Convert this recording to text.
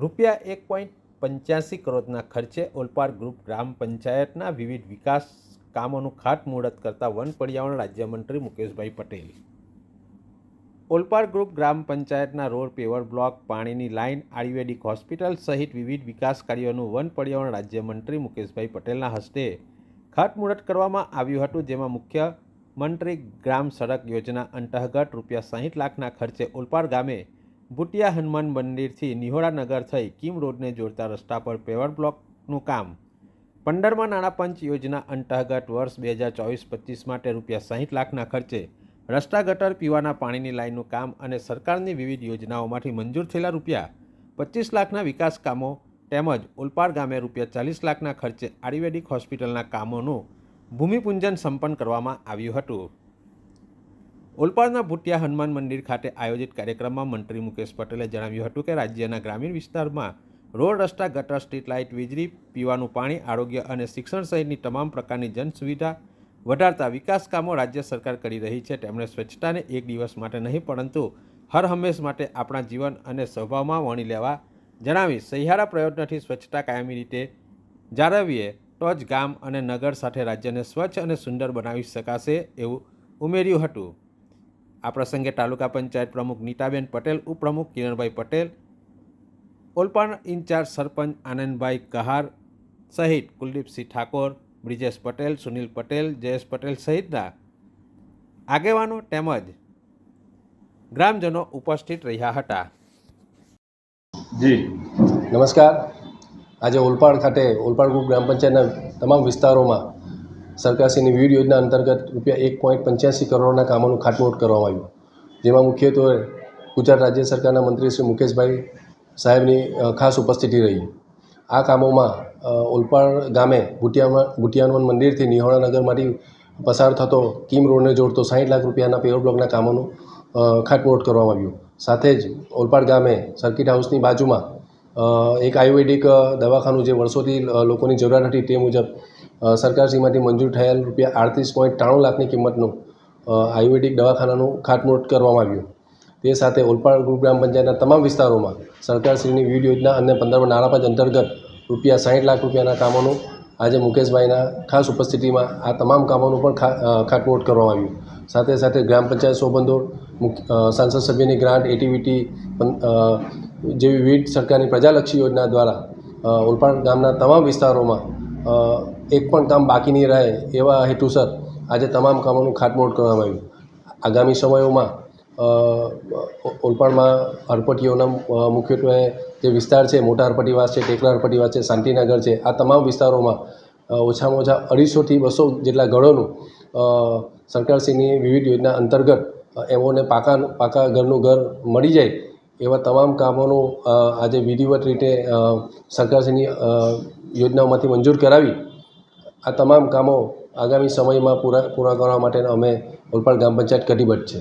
રૂપિયા એક પોઈન્ટ પંચ્યાસી કરોડના ખર્ચે ઓલપાડ ગ્રુપ ગ્રામ પંચાયતના વિવિધ વિકાસ કામોનું ખાતમુહૂર્ત કરતા વન પર્યાવરણ રાજ્યમંત્રી મુકેશભાઈ પટેલ. ઓલપાડ ગ્રુપ ગ્રામ પંચાયતના રોડ પેવર બ્લોક, પાણીની લાઇન, આયુર્વેદિક હોસ્પિટલ સહિત વિવિધ વિકાસ કાર્યોનું વન પર્યાવરણ રાજ્યમંત્રી મુકેશભાઈ પટેલના હસ્તે ખાતમુહૂર્ત કરવામાં આવ્યું હતું, જેમાં મુખ્ય મંત્રી ગ્રામ સડક યોજના અંતર્ગત રૂપિયા સાહીઠ લાખના ખર્ચે ઓલપાડ ગામે ભૂટિયા હનુમાન મંદિરથી નિહોળા નગર થઈ કિમ રોડને જોડતા રસ્તા પર પેવર બ્લોકનું કામ. પંદરમાં નાણાપંચ યોજના અંતર્ગત વર્ષ બે હજાર ચોવીસ પચીસ માટે રૂપિયા સાહીઠ લાખના ખર્ચે રસ્તા ગટર પીવાના પાણીની લાઇનનું કામ અને સરકારની વિવિધ યોજનાઓમાંથી મંજૂર થયેલા રૂપિયા પચીસ લાખના વિકાસ કામો તેમજ ઓલપાડ ગામે રૂપિયા ચાલીસ લાખના ખર્ચે આયુર્વેદિક હોસ્પિટલના કામોનું ભૂમિપૂજન સંપન્ન કરવામાં આવ્યું હતું. ઓલપાડના ભૂટિયા હનુમાન મંદિર ખાતે આયોજિત કાર્યક્રમમાં મંત્રી મુકેશ પટેલે જણાવ્યું હતું કે રાજ્યના ગ્રામીણ વિસ્તારમાં રોડ રસ્તા, ગટર, સ્ટ્રીટ લાઇટ, વીજળી, પીવાનું પાણી, આરોગ્ય અને શિક્ષણ સહિતની તમામ પ્રકારની જન સુવિધા વધારતા વિકાસ કામો રાજ્ય સરકાર કરી રહી છે. તેમણે સ્વચ્છતાને એક દિવસ માટે નહીં, પરંતુ હર હંમેશ માટે આપણા જીવન અને સ્વભાવમાં વણી લેવા જણાવી સહિયારા પ્રયત્નોથી સ્વચ્છતા કાયમી રીતે જાળવીએ તો જ ગામ અને નગર સાથે રાજ્યને સ્વચ્છ અને સુંદર બનાવી શકાશે એવું ઉમેર્યું હતું. આ પ્રસંગે તાલુકા પંચાયત પ્રમુખ નીતાબેન પટેલ, ઉપપ્રમુખ કિરણભાઈ પટેલ ઓલપાણ ઇન્ચાર્જ સરપંચ આનંદભાઈ કહાર સહિત કુલદીપસિંહ ઠાકોર, બ્રિજેશ પટેલ, સુનિલ પટેલ, જયેશ પટેલ સહિતના આગેવાનો તેમજ ગ્રામજનો ઉપસ્થિત રહ્યા હતા. જી. નમસ્કાર. આજે ઓલપાડ ખાતે, ઓલપાડ ગ્રુપ ગ્રામ પંચાયતના તમામ વિસ્તારોમાં સરકારશ્રીની વિવિધ યોજના અંતર્ગત રૂપિયા એક પોઈન્ટ પંચ્યાસી કરોડના કામોનું ખાતમુહૂર્ત કરવામાં આવ્યું. જેમાં મુખ્યત્વે ગુજરાત રાજ્ય સરકારના મંત્રી શ્રી મુકેશભાઈ સાહેબની ખાસ ઉપસ્થિતિ રહી. આ કામોમાં ઓલપાડ ગામે ભૂટિયામાં, ભૂટિયાનવન મંદિરથી નિહોળા નગરમાંથી પસાર થતો કિમ રોડને જોડતો સાઠ લાખ રૂપિયાના પેવર બ્લોકના કામોનું ખાતમુહૂર્ત કરવામાં આવ્યું. સાથે જ ઓલપાડ ગામે સર્કિટ હાઉસની બાજુમાં એક આયુર્વેદિક દવાખાનું જે વર્ષોથી લોકોની જરૂરિયાત હતી તે મુજબ સરકારશ્રીમાંથી મંજૂર થયેલ રૂપિયા આડત્રીસ પોઈન્ટ ત્રાણું લાખની કિંમતનું આયુર્વેદિક દવાખાનાનું ખાતમુહૂર્ત કરવામાં આવ્યું. તે સાથે ઓલપાડ ગ્રામ પંચાયતના તમામ વિસ્તારોમાં સરકારશ્રીની વિવિધ યોજના અને પંદરમાં નાણાં પંચ અંતર્ગત રૂપિયા સાઠ લાખ રૂપિયાના કામોનું આજે મુકેશભાઈના ખાસ ઉપસ્થિતિમાં આ તમામ કામોનું પણ ખાતમુહૂર્ત કરવામાં આવ્યું. સાથે સાથે ગ્રામ પંચાયત સોબંદોર સાંસદ સભ્યની ગ્રાન્ટ, એટીવીટી જેવી વિવિધ સરકારની પ્રજાલક્ષી યોજના દ્વારા ઓલપાડ ગામના તમામ વિસ્તારોમાં એક પણ કામ બાકી નહીં રહે એવા હેતુસર આજે તમામ કામોનું ખાતમુહૂર્ત કરવામાં આવ્યું. આગામી સમયોમાં ઓલપાડમાં હરપટીઓના અ, મુખ્યત્વે જે વિસ્તાર છે મોટા હરપટ્ટીવાસ છે ટેકરા હરપટ્ટીવાસ છે શાંતિનગર છે આ તમામ વિસ્તારોમાં ઓછામાં ઓછા અઢીસોથી બસો જેટલા ઘરોનું સરકારશ્રીની વિવિધ યોજના અંતર્ગત અ, એમોને પાકા પાકા ઘરનું ઘર મળી જાય એવા તમામ કામોનું આજે વિધિવત રીતે સરકારશ્રીની યોજનાઓમાંથી મંજૂર કરાવી, આ તમામ કામો આગામી સમયમાં પૂરા પૂરા કરવા માટે અમે ઓલપાડ ગ્રામ પંચાયત કટિબદ્ધ છે.